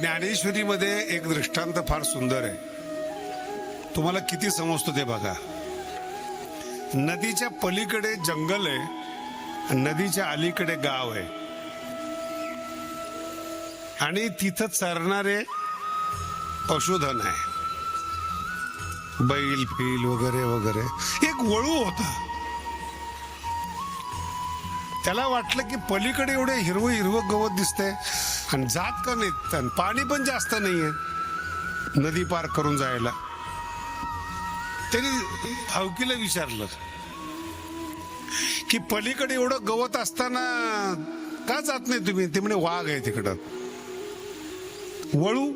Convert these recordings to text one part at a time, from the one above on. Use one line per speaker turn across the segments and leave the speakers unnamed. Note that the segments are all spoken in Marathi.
ज्ञानेश्वरीमध्ये एक दृष्टांत फार सुंदर आहे. तुम्हाला किती समजतो ते बघा. नदीच्या पलीकडे जंगल आहे नदीच्या अलीकडे गाव आहे. आणि तिथं चरणारे पशुधन आहे. बैल फील वगैरे वगैरे. एक वळू होता. त्याला वाटलं की पलीकडे एवढे हिरवं हिरवं गवत दिसतंय. आणि जात का नाही आणि पाणी पण जास्त नाहीये. नदी पार करून जायला. त्यांनी भावकीला विचारलं की पलीकडे एवढं गवत असताना का जात नाही तुम्ही? ते म्हणे वाघ आहे तिकडं. वळू?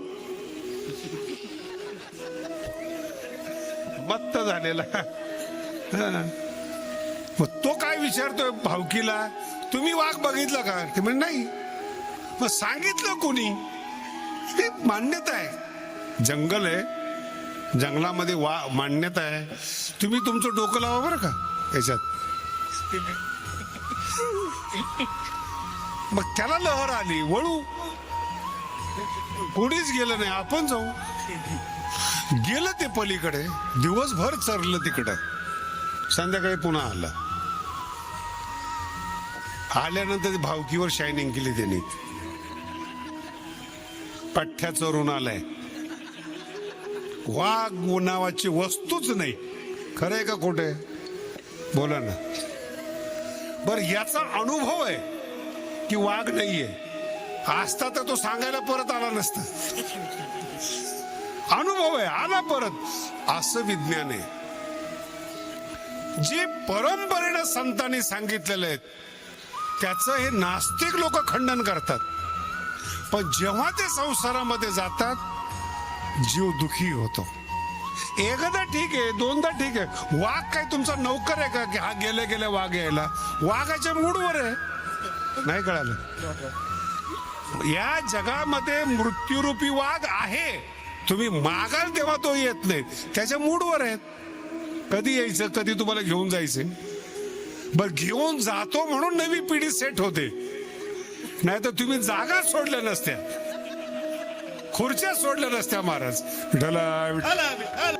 मत्त झालेला. विचारतोय भावकीला तुम्ही वाघ बघितला का? ते म्हणजे नाही. मग सांगितलं कोणी? हे मान्यता आहे. जंगल आहे. जंगलामध्ये वा मान्यता आहे. तुम्ही तुमचं डोकं लावा बरं का याच्यात. मग त्याला लहर आली वळू. कोणीच गेलं नाही आपण जाऊ. गेलं ते पलीकडे. दिवसभर चरलं तिकडं. संध्याकाळी पुन्हा आलं. आल्यानंतर भावकीवर शायनिंग केली त्यांनी. पठ्ठ्या चोरून आलाय. वाघ नावाची वस्तूच नाही. खरंय का खोटे बोला ना. बर याचा अनुभव आहे की वाघ नाहीये. असता तर तो सांगायला परत आला नसता. अनुभव आहे आला परत. असं विज्ञान आहे. जे परंपरेनं संतांनी सांगितलेलं आहे त्याचं हे नास्तिक लोक खंडन करतात. पण जेव्हा ते संसारामध्ये जातात जीव दुखी होतो. एकदा ठीक आहे दोनदा ठीक आहे. वाघ काय तुमचा नौकर आहे का? की हा गेले गेले वाघ यायला. वाघाच्या मूडवर आहे. नाही कळालं? या जगामध्ये मृत्यूरूपी वाघ आहे. तुम्ही मागाल तेव्हा तो येत नाही. त्याच्या मूडवर आहेत. कधी यायचं? कधी तुम्हाला घेऊन जायचं? बर घेऊन जातो म्हणून नवी पिढी सेट होते. नाही तर तुम्ही जागा सोडल्या नसत्या. खुर्च्या सोडल्या नसत्या महाराज. विठ्ठला